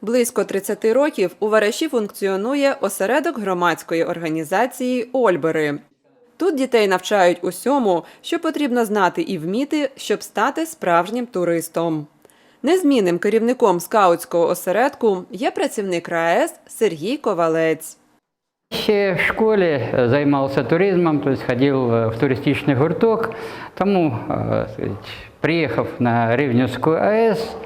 Близько 30 років у Вараші функціонує осередок громадської організації Ольбери. Тут дітей навчають усьому, що потрібно знати і вміти, щоб стати справжнім туристом. Незмінним керівником скаутського осередку є працівник РаЕС Сергій Ковалець. Ще в школі е, займався туризмом, тобто ходив е, в туристичний гурток, тому е, приїхав на Рівненську АЕС,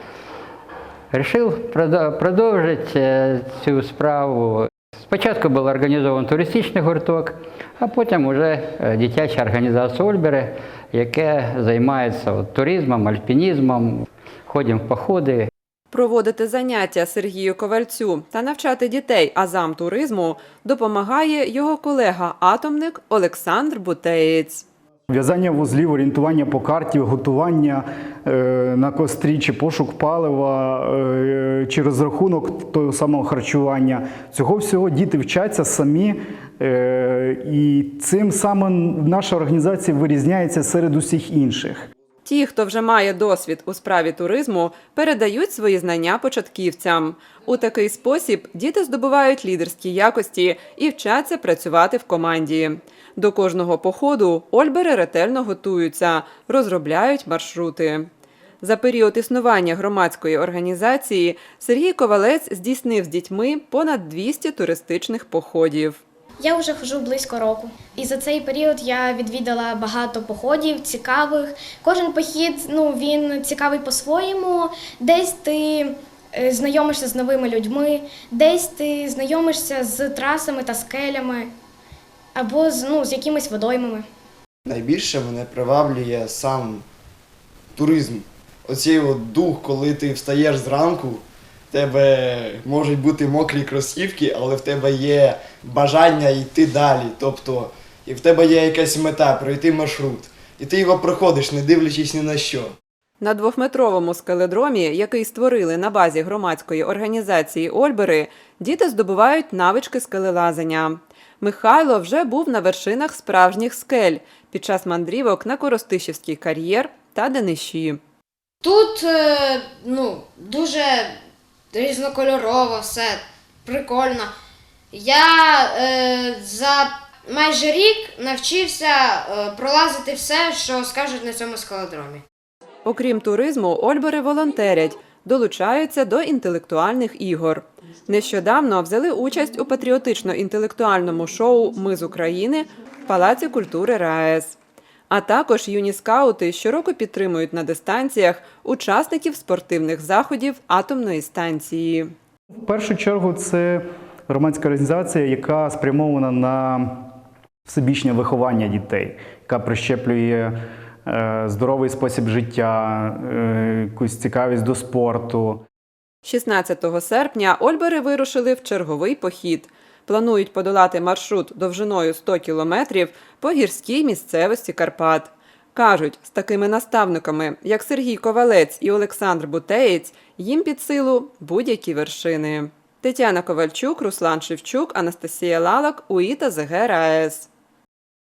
вирішив продовжити е, цю справу. Спочатку був організований туристичний гурток, а потім вже е, дитяча організація Ольбери, яка займається туризмом, альпінізмом, ходимо в походи. Проводити заняття Сергію Ковальцю та навчати дітей азам туризму допомагає його колега-атомник Олександр Бутеєць. В'язання вузлів, орієнтування по карті, готування е, на кострі, чи пошук палива, е, чи розрахунок того самого харчування. Цього всього діти вчаться самі, е, і цим саме наша організація вирізняється серед усіх інших. Ті, хто вже має досвід у справі туризму, передають свої знання початківцям. У такий спосіб діти здобувають лідерські якості і вчаться працювати в команді. До кожного походу Ольбери ретельно готуються, розробляють маршрути. За період існування громадської організації Сергій Ковалець здійснив з дітьми понад 200 туристичних походів. Я вже хожу близько року, і за цей період я відвідала багато походів, цікавих. Кожен похід ну він цікавий по-своєму. Десь ти е, знайомишся з новими людьми, десь ти знайомишся з трасами та скелями, або з ну з якимись водоймами. Найбільше мене приваблює сам туризм. Оцей от дух, коли ти встаєш зранку, в тебе можуть бути мокрі кросівки, але в тебе є бажання йти далі. Тобто, і в тебе є якась мета пройти маршрут. І ти його проходиш, не дивлячись ні на що. На двохметровому скеледромі, який створили на базі громадської організації Ольбери, діти здобувають навички скелелазання. Михайло вже був на вершинах справжніх скель під час мандрівок на Коростишівський кар'єр та Дениші. Тут е, ну, дуже різнокольорово, все прикольно. Я е, за майже рік навчився е, пролазити все, що скажуть на цьому скалодромі. Окрім туризму, Ольбери волонтерять, долучаються до інтелектуальних ігор. Нещодавно взяли участь у патріотично-інтелектуальному шоу Ми з України в Палаці культури РаЕС. А також юні скаути щороку підтримують на дистанціях учасників спортивних заходів атомної станції. В першу чергу це громадська організація, яка спрямована на всебічне виховання дітей, яка прищеплює е, здоровий спосіб життя, е, якусь цікавість до спорту. 16 серпня Ольбери вирушили в черговий похід. Планують подолати маршрут довжиною 100 кілометрів по гірській місцевості Карпат. Кажуть, з такими наставниками, як Сергій Ковалець і Олександр Бутеєць, їм під силу будь-які вершини. Тетяна Ковальчук, Руслан Шевчук, Анастасія Лалак, УІТА ЗГ РаЕС.